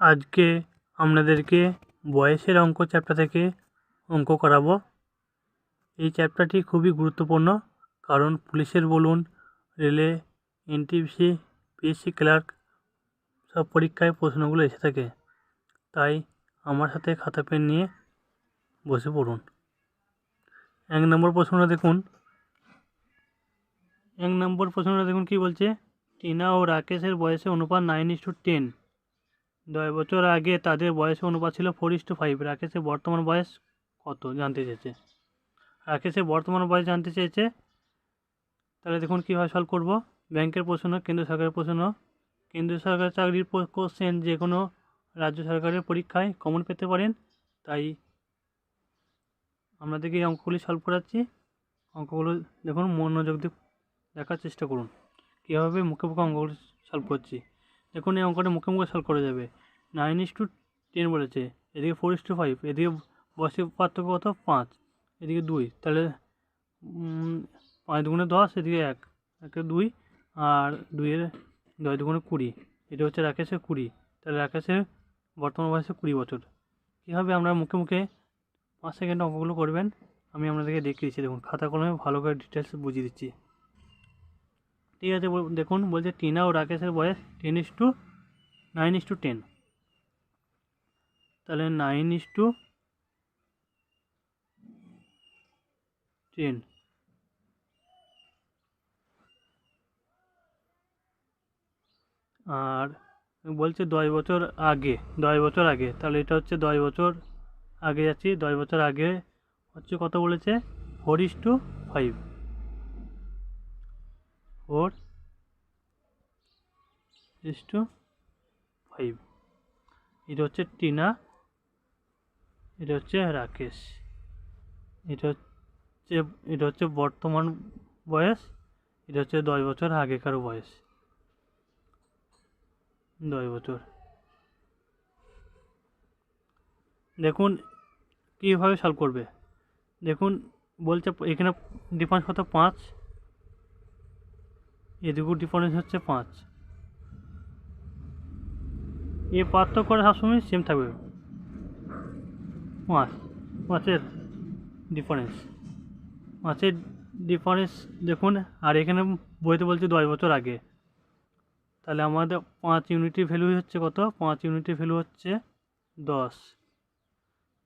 আজকে আপনাদেরকে বয়সের অঙ্ক চ্যাপ্টার থেকে অঙ্ক করাবো। এই চ্যাপ্টারটি খুবই গুরুত্বপূর্ণ, কারণ পুলিশের বলুন, রেলে এনটিপিসি পিএসসি ক্লার্ক সব পরীক্ষায় প্রশ্নগুলো এসে থাকে। তাই আমার সাথে খাতা পেন নিয়ে বসে পড়ুন। এক নম্বর প্রশ্নটা দেখুন। এক নম্বর প্রশ্নটা দেখুন কী বলছে? টিনা ও রাকেশের বয়সে অনুপাত নাইন ইস টু টেন দশ বছর আগে তাদের বয়সের অনুপাত ছিল ফোর ইস টু ফাইভ রাকেশের বর্তমান বয়স কত? জানতে চেয়েছে। রাকেশের বর্তমান বয়স জানতে চেয়েছে। তাহলে দেখুন কীভাবে সলভ করব। ব্যাংকের প্রশ্ন কেন্দ্র সরকারের প্রশ্ন। কেন্দ্র সরকারের চাকরির কোশ্চেন যে কোনো রাজ্য সরকারের পরীক্ষায় কমন পেতে পারেন। তাই আপনাদেরকে এই অঙ্কগুলি সলভ করাচ্ছি। অঙ্কগুলো দেখুন, মনোযোগ দিয়ে দেখার চেষ্টা করুন। কীভাবে মুখে মুখে অঙ্কগুলো সলভ করছি। দেখুন, এই অঙ্কটা মুখে মুখে সলভ করা যাবে নাইন ইস টু টেন বলেছে। এদিকে ফোর ইস টু ফাইভ এদিকে বয়সের পার্থক্য কত? পাঁচ। এদিকে দুই। তাহলে পাঁচ দুগুণে দশ, এদিকে এক। একে দুই আর দুইয়ের দশ দুগুণে কুড়ি। এটা হচ্ছে রাকেশের কুড়ি। তাহলে রাকেশের বর্তমান বয়সে কুড়ি বছর। কীভাবে আমরা মুখে মুখে পাঁচ সেকেন্ড অঙ্কগুলো করবেন। আমি আপনাদেরকে দেখিয়ে দিচ্ছি। দেখুন, খাতা কলমে ভালো করে ডিটেলস বুঝিয়ে দিচ্ছি। ঠিক আছে দেখুন, বলছে টিনা ও রাকেশের বয়স ten is to nine is to ten তাহলে নাইন ইস টু টেন আর বলছে দশ বছর আগে, দশ বছর আগে, তাহলে এটা হচ্ছে দশ বছর আগে যাচ্ছি, দশ বছর আগে হচ্ছে কত বলেছে? Four is to five four is to five এটা হচ্ছে টিনা এটা হচ্ছে রাকেশ এটা হচ্ছে এটা হচ্ছে বর্তমান বয়স এটা হচ্ছে দশ বছর আগেকার বয়স দশ বছর দেখুন কীভাবে সলভ করবে দেখুন বলছে এখানে ডিফারেন্স কত পাঁচ এদিকেও ডিফারেন্স হচ্ছে পাঁচ। এ পার্থক্যটা সবসময় সেম থাকবে। পাঁচ। পাঁচের ডিফারেন্স পাঁচের ডিফারেন্স দেখুন, আর এখানে বইতে বলছে দশ বছর আগে। তাহলে আমাদের পাঁচ ইউনিটের ভ্যালু হচ্ছে কত? পাঁচ ইউনিটের ভ্যালু হচ্ছে দশ।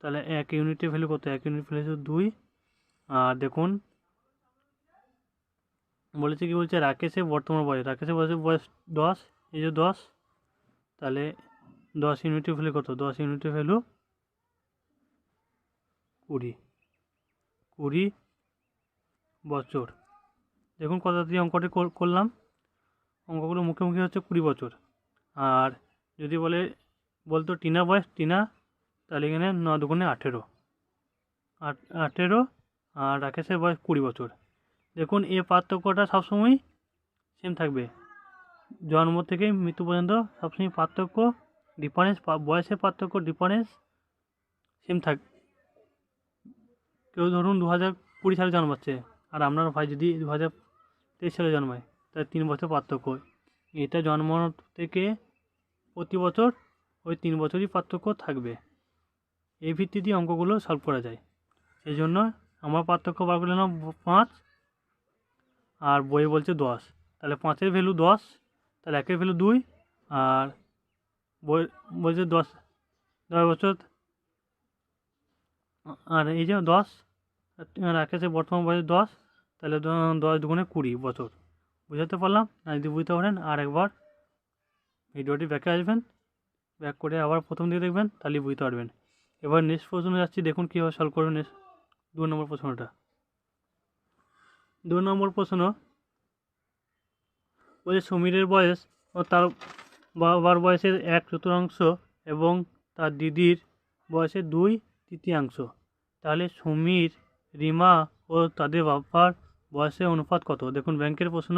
তাহলে এক ইউনিটের ভ্যালু কত? এক ইউনিট ভ্যালু হচ্ছে দুই। আর দেখুন বলেছে কি বলছে, রাকেশের বর্তমান বয়স, রাকেশের বয়সের বয়স দশ, এই যে দশ, তাহলে দশ ইউনিটের ভ্যালু কত? দশ ইউনিটের ভ্যালু কুড়ি কুড়ি বছর। দেখুন কত দিয়ে অঙ্কটি কর- করলাম। অঙ্কগুলো মুখে মুখে হচ্ছে কুড়ি বছর। আর যদি বলে, বলতো টিনা বয়স, টিনা, তাহলে এখানে ন দুগুণে আঠেরো। আঠেরো, আর রাকেশের বয়স কুড়ি বছর। দেখুন এ পার্থক্যটা সবসময় সেম থাকবে। জন্ম থেকে মৃত্যু পর্যন্ত সবসময় পার্থক্য ডিফারেন্স বয়সের পার্থক্য ডিফারেন্স সেম থাক কেউ ধরুন দু হাজার কুড়ি সালে জন্মাচ্ছে, আর আপনার ভাই যদি দু হাজার তেইশ সালে জন্মায়, তাহলে তিন বছর পার্থক্য। এটা জন্ম থেকে প্রতি বছর ওই তিন বছরই পার্থক্য থাকবে। এই ভিত্তিতে অঙ্কগুলো সলভ করা যায়। সেই জন্য আমার পার্থক্য বার করলে না পাঁচ। আর বইয়ে বলছে দশ। তাহলে পাঁচের ভ্যালু দশ, তাহলে একের ভ্যালু দুই, আর বই বলছে দশ দশ বছর, আর এই যে দশ আকাশে বর্তমান বয়স দশ, তাহলে দশ দুগুণে কুড়ি বছর। বুঝাতে পারলাম? না, যদি বুঝতে পারেন, আর একবার ভিডিওটি ব্যাকে আসবেন, ব্যাক করে আবার প্রথম দিকে দেখবেন, তাহলেই বুঝতে পারবেন। এবার নেক্সট প্রশ্ন যাচ্ছি, দেখুন কীভাবে সলভ করবেন নেক্সট দু নম্বর প্রশ্নটা। দু নম্বর প্রশ্ন। বলছে সমীরের বয়স ও তার বাবার বয়সের এক চতুর্থাংশ এবং তার দিদির বয়সের দুই তৃতীয়াংশ। তাহলে সমীর, রিমা ও তাদের বাবার বয়সের অনুপাত কত? দেখুন, ব্যাংকের প্রশ্ন।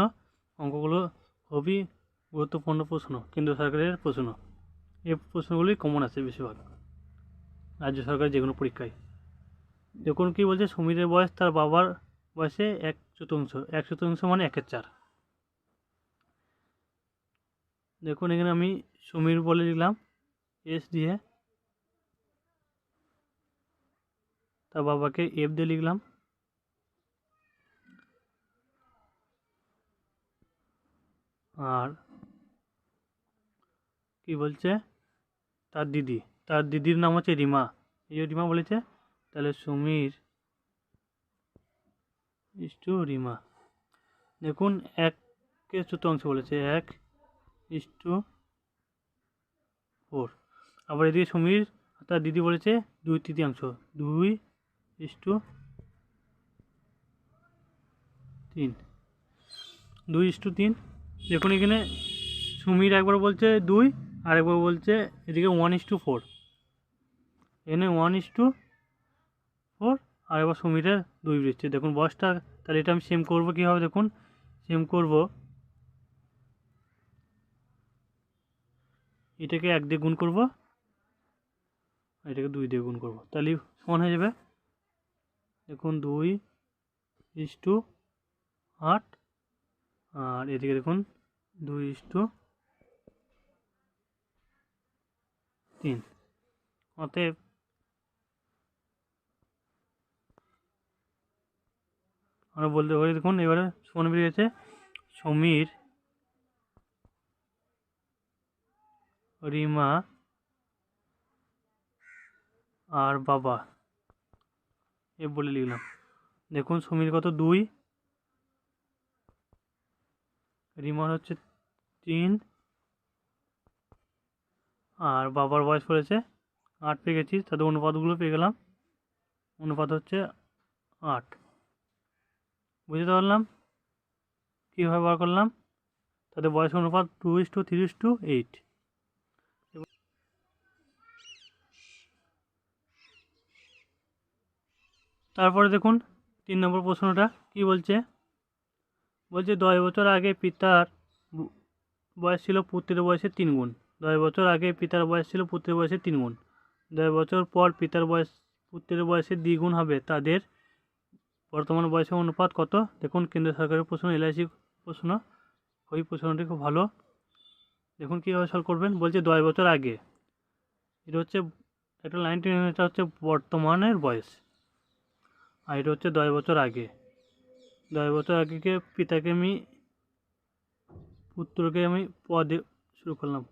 অঙ্কগুলো খুবই গুরুত্বপূর্ণ প্রশ্ন, কেন্দ্র সরকারের প্রশ্ন। এই প্রশ্নগুলি কমন আছে বেশিরভাগ, রাজ্য সরকারের যে কোনো পরীক্ষায়। দেখুন কী বলছে, সমীরের বয়স তার বাবার বয়সে এক চতুর্থাংশ এক চতুর্থাংশ মানে একের চার। দেখুন, এখানে আমি সমীর বলে দিলাম এস দিয়ে। তার বাবাকে এফ দিয়ে লিখলাম। আর কি বলছে? তার দিদি। তার দিদির নাম হচ্ছে রিমা। এই রিমা বলেছে, তাহলে সমীর ইস্টু রিমা দেখুন একের চতুর্থাংশ বলেছে, এক ইস্টু ফোর। আবার এদিকে সমীর, তার দিদি বলেছে, দুই তৃতীয়াংশ। দুই ইস্টু তিন। দুই ইস্টু তিন। দেখুন এখানে সুমির একবার বলছে দুই আর একবার বলছে এদিকে ওয়ান ইস টু ফোর। এখানে ওয়ান ইস টু ফোর আর এবার সুমিরের দুই বৃষ্টি। দেখুন বয়সটা, তাহলে এটা আমি সেম করব কীভাবে? দেখুন সেম করব। এটাকে এক দিয়ে গুণ করব। এটাকে দুই দিয়ে গুণ করব। তাহলে সমান হয়ে যাবে, দেখুন, দুই ইস টু আট। আর এদিকে দেখুন, দুই ইস টু তিন। অতএব আমরা বলতে পারি, দেখুন, এবারে সমান বেরিয়েছে। সমীর, রিমা আর বাবা। এ বলে লিখলাম। দেখুন, সমীর কত? দুই। রিমার হচ্ছে তিন। আর বাবার বয়স পড়েছে আট, পেয়ে গেছি। তাদের অনুপাতগুলো পেয়ে গেলাম। অনুপাত হচ্ছে আট। বুঝতে পারলাম? কীভাবে বার করলাম? তাদের বয়স অনুপাত two is to, three is to, eight. তারপরে দেখুন, তিন নম্বর প্রশ্নটা কি বলছে? বলছে, দশ বছর আগে পিতার বয়স ছিল পুত্রের বয়সের তিন গুণ। দশ বছর আগে পিতার বয়স ছিল পুত্রের বয়সের তিন গুণ। দশ বছর পর পিতার বয়স, পুত্রের বয়সের দ্বিগুণ হবে তাদের বর্তমান বয়সের অনুপাত কত? দেখুন কেন্দ্র সরকারের প্রশ্ন, এলআইসি প্রশ্ন। ওই প্রশ্নটি খুব ভালো। দেখুন, কীভাবে সলভ করবেন? বলছে, দশ বছর আগে। এটা হচ্ছে, একটা লাইন এটা হচ্ছে বর্তমানের বয়স। আর এটা হচ্ছে দশ বছর আগে। দশ বছর আগেকে পিতাকে আমি, পুত্রকে আমি পদে শুরু করলাম।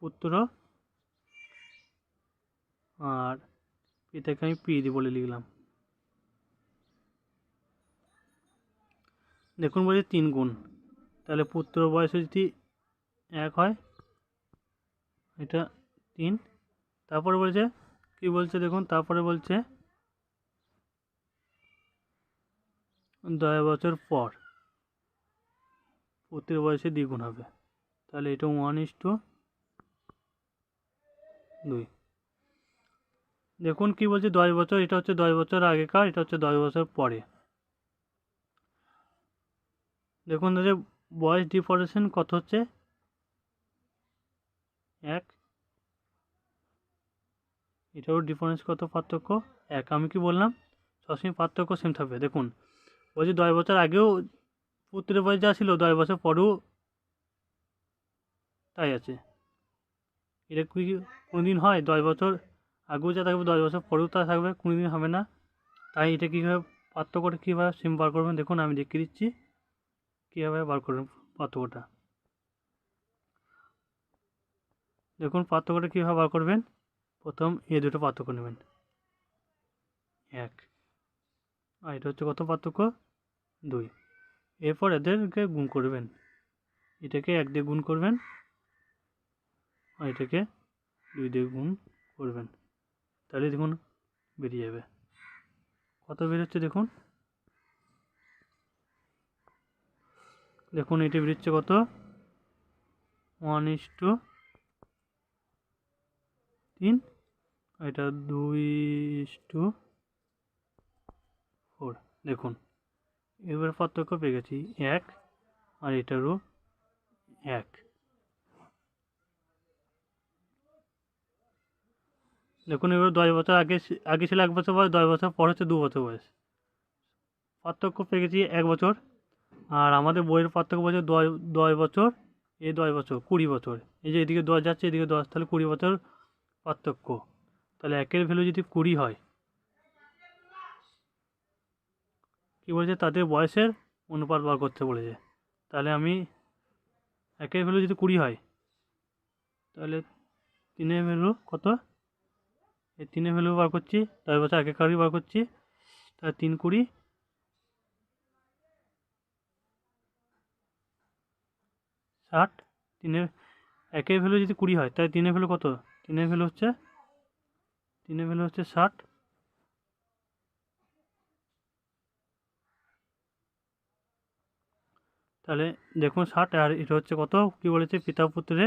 পুত্র আর পিতাকে আমি পি দি বলে লিখলাম। দেখুন বলছে তিন গুণ। তাহলে পুত্র বয়স যদি এক হয়, এটা তিন। তারপরে বলছে, কি বলছে দেখুন, তারপরে বলছে, দশ বছর পর পুত্রের বয়সে দ্বিগুণ হবে। তাহলে এটা ওয়ান ইস টু দুই। দেখুন কি বলছে, দশ বছর, এটা হচ্ছে দশ বছর আগেকার, এটা হচ্ছে দশ বছর পরে। দেখুন যে বয়স ডিফারেশন কত হচ্ছে? এক। এটাও ডিফারেন্স কত পার্থক্য? এক। আমি কি বললাম? সবসময় পার্থক্য সেম থাকবে। দেখুন বলছি দশ বছর আগেও পুত্রের বয়স যা ছিল, দশ বছর পরেও তাই আছে। এটা কি কোনো দিন হয়? দশ বছর আগেও যা থাকবে, দশ বছর পরেও তা থাকবে কোনো দিন হবে না। তাই এটা কীভাবে পার্থক্যটা কীভাবে সেম বার করবেন? দেখুন, আমি দেখিয়ে দিচ্ছি। কীভাবে বার করবেন পার্থক্যটা? দেখুন, পার্থক্যটা কীভাবে বার করবেন? প্রথম এ দুটো পার্থক্য নেবেন। এক। আর এটা হচ্ছে কত পার্থক্য, দুই। এরপর এদেরকে গুণ করবেন। এটাকে এক দিয়ে গুণ করবেন আর এটাকে দুই দিয়ে গুণ করবেন। তাহলে দেখুন, বেরিয়ে যাবে। কত বেরোচ্ছে দেখুন? দেখুন, এটি বেরোচ্ছে কত? ওয়ান ইস টু তিন এটা দুই ইস টু ফোর দেখুন, এবার পার্থক্য পেয়ে গেছি, এক, আর এটারও এক। দেখুন, এবার দশ বছর আগে আগে ছিল এক বছর বয়স, দশ বছর পর হচ্ছে দু বছর বয়স। পার্থক্য পেয়ে গেছি এক বছর আর আমাদের বইয়ের পার্থক্য বলছে দশ দশ বছর, এ দশ বছর, কুড়ি বছর। এই যে এদিকে দশ যাচ্ছে, এদিকে দশ, তাহলে কুড়ি বছর পার্থক্য। তাহলে একের ভ্যালু যদি কুড়ি হয়, কী বলেছে? তাদের বয়সের অনুপাত বার করতে বলেছে। তাহলে আমি একের ভ্যালু যদি কুড়ি হয়, তাহলে তিনের ভ্যালু কত? এই তিনের ভ্যালু বার করছি তার বছর আগে কারই বার করছি, তাহলে তিন কুড়ি ষাট, তিনের, একের ভ্যালু যদি কুড়ি হয়, তাহলে তিনের ভ্যালু কত? তিনের ভ্যালু হচ্ছে, তিনের ভ্যালু হচ্ছে ষাট। তাহলে দেখুন ষাট, আর এটা হচ্ছে কত? কী বলেছে? পিতা পুত্রে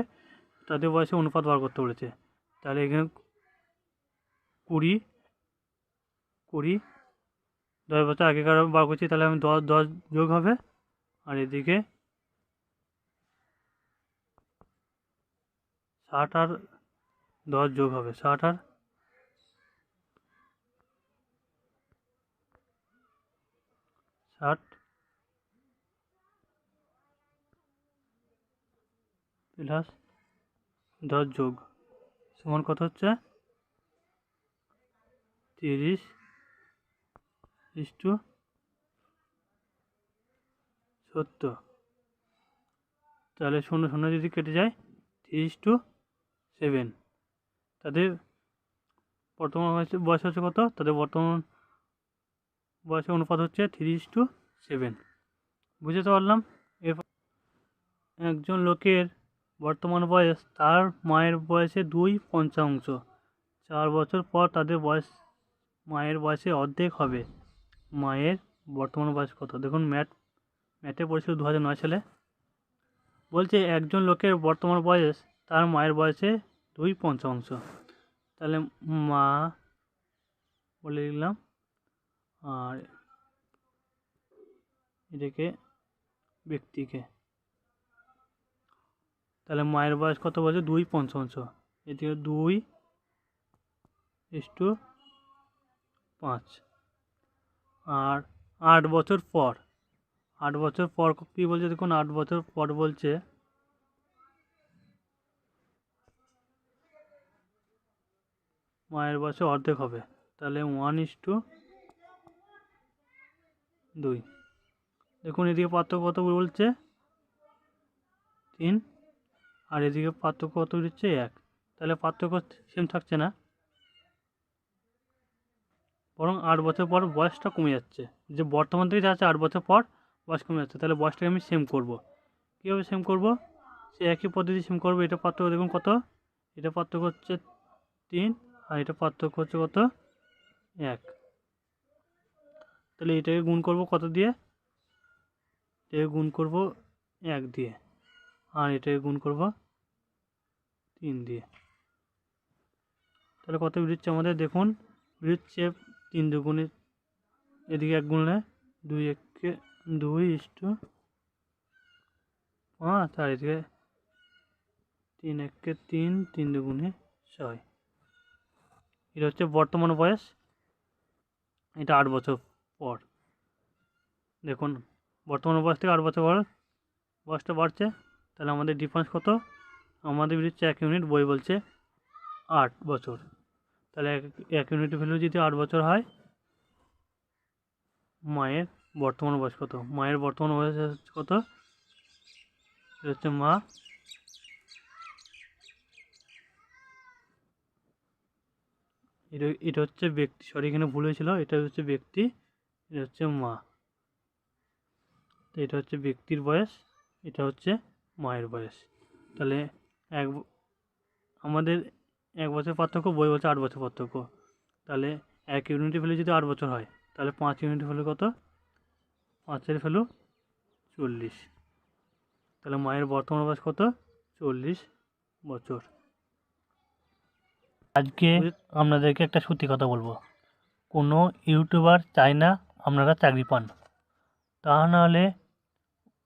তাদের বয়সে অনুপাত বার করতে বলেছে। তাহলে এখানে কুড়ি কুড়ি, দশ বছর আগেকার বার করছি, তাহলে আমি দশ দশ যোগ হবে, আর এদিকে ষাট আর দশ যোগ হবে, ষাট আর ষাট। প্লাস দশ যোগ, সমান কত হচ্ছে? তিরিশ ইস টু সত্তর। তাহলে শূন্য শূন্য যদি কেটে যায়, তিরিশ টু সেভেন তাদের বর্তমান বয়স হচ্ছে কত? তাদের বর্তমান বয়সের অনুপাত হচ্ছে তিরিশ টু সেভেন বুঝতে পারলাম? এরপর একজন লোকের বর্তমান বয়স তার মায়ের বয়সে দুই পঞ্চাংশ। চার বছর পর তাদের বয়স মায়ের বয়সে অর্ধেক হবে। মায়ের বর্তমান বয়স কত? দেখুন ম্যাথ ম্যাথে পড়েছিল দু হাজার নয় সালে। বলছে একজন লোকের বর্তমান বয়স তার মায়ের বয়সে দুই পঞ্চাংশ তাহলে মা বলে দিলাম, আর এটাকে ব্যক্তিকে। তাহলে মায়ের বয়স কত বলছে? দুই পঞ্চাংশ এদিকে দুই ইস টু পাঁচ। আর আট বছর পর, আট বছর পর কী বলছে দেখুন, আট বছর পর বলছে মায়ের বয়সে অর্ধেক হবে। তাহলে ওয়ান ইস টু দুই। দেখুন, এদিকে পার্থক্য কত বলছে? তিন। আর এদিকে পার্থক্য কত দিচ্ছে? এক। তাহলে পার্থক্য সেম থাকছে না। বরং আট বছর পর বয়সটা কমে যাচ্ছে। যে বর্তমান থেকে যাচ্ছে আট বছর পর বয়স কমে যাচ্ছে। তাহলে বয়সটাকে আমি সেম করব। কীভাবে সেম করব? সে একই পদ্ধতি সেম করব। এটা পার্থক্য দেখুন কত? এটা পার্থক্য হচ্ছে তিন। আর এটা পার্থক্য হচ্ছে কত? এক। তাহলে এটাকে গুণ করব কত দিয়ে? এটাকে গুণ করব এক দিয়ে। আর এটাকে গুণ করব তিন দিয়ে। তাহলে কত বেরোচ্ছে আমাদের? দেখুন বেরোচ্ছে তিন দুগুণে। এদিকে এক গুণলে দুই এককে দুই ইস্টু পাঁচ, আর এদিকে তিন এককে তিন তিন দুগুণে ছয়। এটা হচ্ছে বর্তমান বয়স। এটা আট বছর পর। দেখুন, বর্তমান বয়স থেকে আট বছর পর বয়সটা বাড়ছে। তাহলে আমাদের ডিফারেন্স কত? আমাদের বেরোচ্ছে এক ইউনিট বই বলছে আট বছর। তাহলে এক ইউনিট ভ্যালু যদি আট বছর হয়, মায়ের বর্তমান বয়স কত? মায়ের বর্তমান বয়স কত? হচ্ছে মা এটা এটা হচ্ছে ব্যক্তি সরি এখানে ভুল হয়েছিল, এটা হচ্ছে ব্যক্তি, এটা হচ্ছে মা। তো এটা হচ্ছে ব্যক্তির বয়স, এটা হচ্ছে মায়ের বয়স। তাহলে এক আমাদের এক বছর পার্থক্য, বই বছর আট বছর পার্থক্য। তাহলে এক ইউনিটের ভ্যালু যদি আট বছর হয়, তাহলে পাঁচ ইউনিটের ভ্যালু কত? পাঁচের ভ্যালু চল্লিশ। তাহলে মায়ের বর্তমান বয়স কত? চল্লিশ বছর। আজকে আপনাদেরকে একটা সত্যি কথা বলব। কোনো ইউটিউবার চায় না আপনারা চাকরি পান। তা নাহলে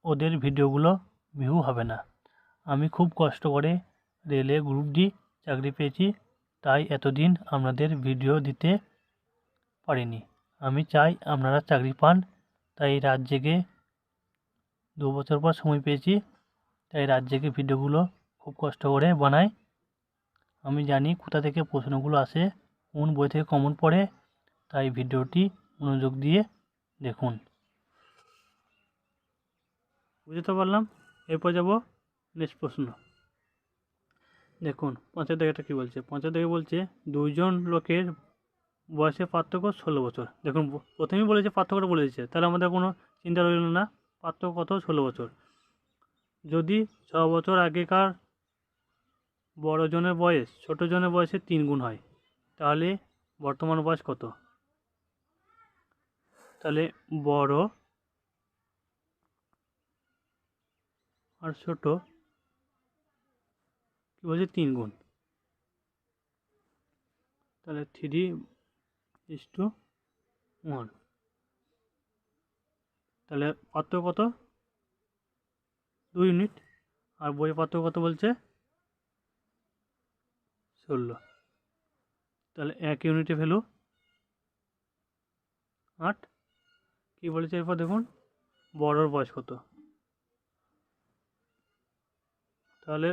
ওদের ভিডিওগুলো ভিউ হবে না। আমি খুব কষ্ট করে রেলে গ্রুপ ডি চাকরি পেয়েছি তাই এতদিন আপনাদের ভিডিও দিতে পারিনি। আমি চাই আপনারা চাকরি পান তাই রাত জেগে দু বছর পর সময় পেয়েছি তাই রাত জেগে ভিডিওগুলো খুব কষ্ট করে বানাই। আমি জানি কোথা থেকে প্রশ্নগুলো আসে, কোন বই থেকে কমন পড়ে, তাই ভিডিওটি মনোযোগ দিয়ে দেখুন। বুঝতে পারলাম? এরপর যাব নেক্সট প্রশ্ন। দেখুন, পঞ্চায়েত দাগেটা কী বলছে? পঞ্চায়েত দাগে বলছে, দুইজন লোকের বয়সের পার্থক্য ষোলো বছর। দেখুন, প্রথমেই বলেছে পার্থক্যটা বলে দিচ্ছে তাহলে আমাদের কোনো চিন্তা রইল না, পার্থক্য কত? ষোলো বছর। যদি ছ বছর আগেকার বড় জনের বয়স, ছোটো জনের বয়সে তিন গুণ হয়। তাহলে বর্তমান বয়স কত? তাহলে বড় আর ছোট কি বলছে? তিন গুণ। তাহলে থ্রি ইস টু ওয়ান তাহলে পার্থক্য কত? দুই ইউনিট আর বই পার্থক্য কত বলছে? ষোলো তাহলে এক ইউনিটে ভ্যালু আট। কী বলেছে এরপর দেখুন, বড়োর বয়স কত? তাহলে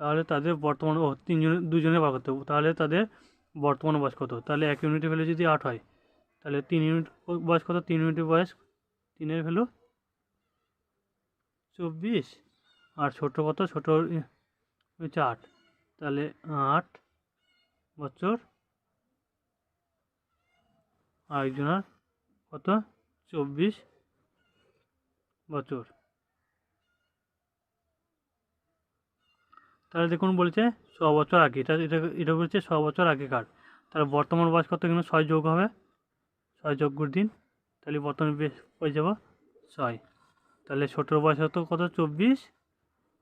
তাহলে তাদের বর্তমান, ও তিনজনে দুজনে বার করতে তাহলে তাদের বর্তমান বয়স কত? তাহলে এক ইউনিটের ভ্যালু যদি আট হয়, তাহলে তিন ইউনিট বয়স কত? তিন ইউনিটের বয়স তিনের ভ্যালু চব্বিশ। আর ছোটো কত? ছোটো, হচ্ছে আট। তাহলে আট বছর আরেকজনের কত? চব্বিশ বছর। তাহলে দেখুন বলছে ছ বছর আগে, এটা এটা এটা বলছে ছ বছর আগেকার। তাহলে বর্তমান বয়স কত? কিন্তু ছয় যোগ হবে। ছয় যোগ দিন তাহলে বর্তমানে বেশ হয়ে যাব ছয়। তাহলে ছোটোর বয়স হতো কত? চব্বিশ।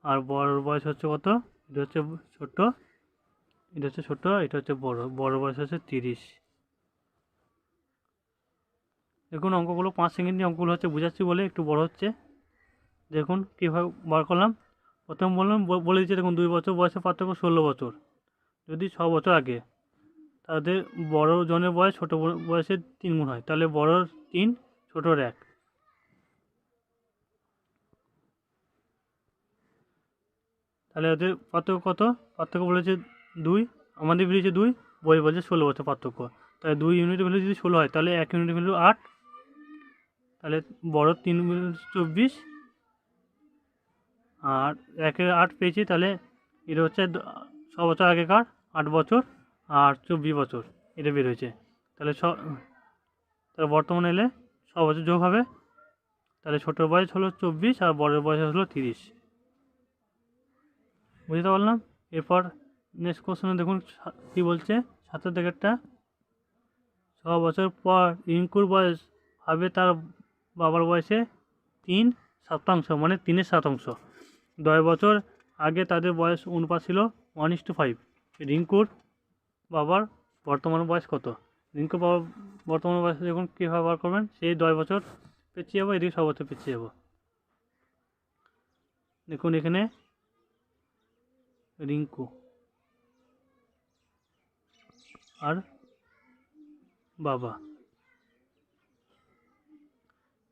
আর বড়োর বয়স হচ্ছে কত? এটা হচ্ছে ছোটো, এটা হচ্ছে ছোটো, এটা হচ্ছে বড় বড় বয়স হচ্ছে তিরিশ। দেখুন, অঙ্কগুলো পাঁচ সেকেন্ডে অঙ্কগুলো হচ্ছে বোঝাচ্ছি বলে একটু বড় হচ্ছে। দেখুন, কীভাবে বার করলাম। প্রথম বললাম বলে দিচ্ছে, দেখুন, দুই বছর বয়সের পার্থক্য ষোলো বছর। যদি ছ বছর আগে তাদের বড় জনের বয়স, ছোটো বয়সের তিন গুণ হয়, তাহলে বড়োর তিন, ছোটোর এক। তাহলে ওদের পার্থক্য কত? পার্থক্য বলেছে দুই, আমাদের বেরিয়েছে দুই, বই বলছে ষোলো বছর পার্থক্য। তাহলে দুই ইউনিট ভ্যালু যদি ষোলো হয়, তাহলে এক ইউনিট ভ্যালু আট, তাহলে বড় তিন চব্বিশ, আর একে আট পেয়েছি, তাহলে এটা হচ্ছে ছ বছর আগেকার আট বছর আর চব্বিশ বছর এটা বের হয়েছে। তাহলে ছ, তাহলে বর্তমানে এলে ছ বছর যোগ হবে, তাহলে ছোটোর বয়স হলো চব্বিশ আর বড়ের বয়স হলো তিরিশ। বুঝতে পারলাম? এরপর নেক্সট কোশ্চেনে দেখুন কী বলছে? সাতের দিকেরটা ছ বছর পর রিঙ্কুর বয়স হবে তার বাবার বয়সে তিন শতাংশ মানে তিনের শতাংশ। দশ বছর আগে তাদের বয়স অনুপাত ছিল ওয়ান ইস টু ফাইভ রিঙ্কুর বাবার বর্তমান বয়স কত? রিঙ্কুর বাবার বর্তমান বয়স যখন কীভাবে বার করবেন? সেই দশ বছর পেছিয়ে যাব, এদিকে ছ বছর পেছিয়ে যাব। দেখুন এখানে রিঙ্কু। আর বাবা।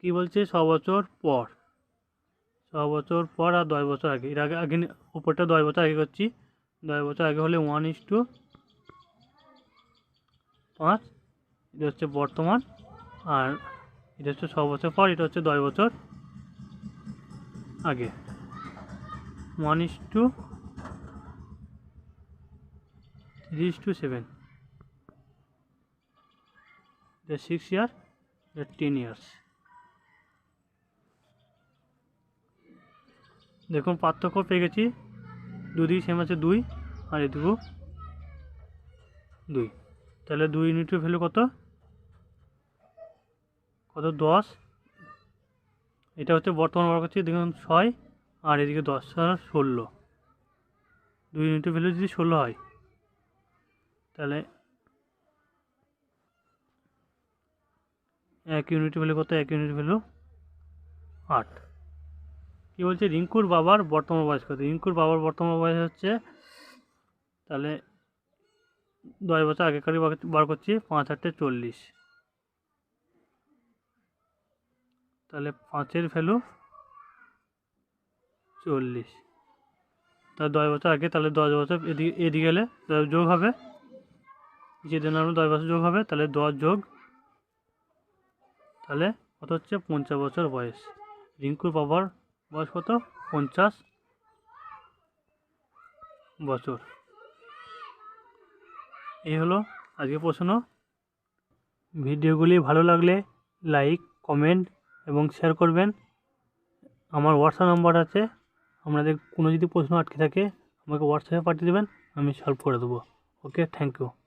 কি বলছে? ছ বছর পর। ছ বছর পর আর দশ বছর আগে। এর আগে আগে উপরটা দশ বছর আগে করছি। দশ বছর আগে হলে ওয়ান ইস টু পাঁচ। এটা হচ্ছে বর্তমান। আর এটা হচ্ছে ছ বছর পর, এটা হচ্ছে দশ বছর আগে। One is to three to seven এটা সিক্স ইয়ার এটা টেন ইয়ার্স দেখুন, পার্থক্য পেয়ে গেছি। দুদিকে সেম আছে দুই, আর এদিকেও দুই। তাহলে দুই ইউনিটের ভ্যালু কত? কত? দশ। এটা হচ্ছে বর্তমান বার করছি দেখুন, ছয়, আর এদিকে দশ ষোলো। দুই ইউনিটের ভ্যালু যদি ষোলো হয় তাহলে এক ইউনিট ভ্যালু কত? এক ইউনিট ভ্যালু আট। কী বলছে? রিঙ্কুর বাবার বর্তমান বয়স কত? রিঙ্কুর বাবার বর্তমান বয়স হচ্ছে তাহলে দশ বছর আগেকারই বার- করছি, পাঁচ আটটে চল্লিশ। তাহলে পাঁচের ভ্যালু চল্লিশ। তাহলে দশ বছর আগে তাহলে দশ বছর এদিকে এদিকে গেলে যোগ হবে যেদিন আমরা দশ বছর যোগ হবে, তাহলে দশ যোগ, তাহলে কত হচ্ছে? পঞ্চাশ বছর বয়স। রিঙ্কুর বাবার বয়স কত? পঞ্চাশ বছর। এই হলো আজকে প্রশ্ন। ভিডিওগুলি ভালো লাগলে লাইক, কমেন্ট এবং শেয়ার করবেন। আমার হোয়াটসঅ্যাপ নাম্বার আছে। আপনাদের কোনো যদি প্রশ্ন আটকে থাকে, আমাকে হোয়াটসঅ্যাপে পাঠিয়ে দেবেন, আমি সলভ করে দেবো। Okay, thank you.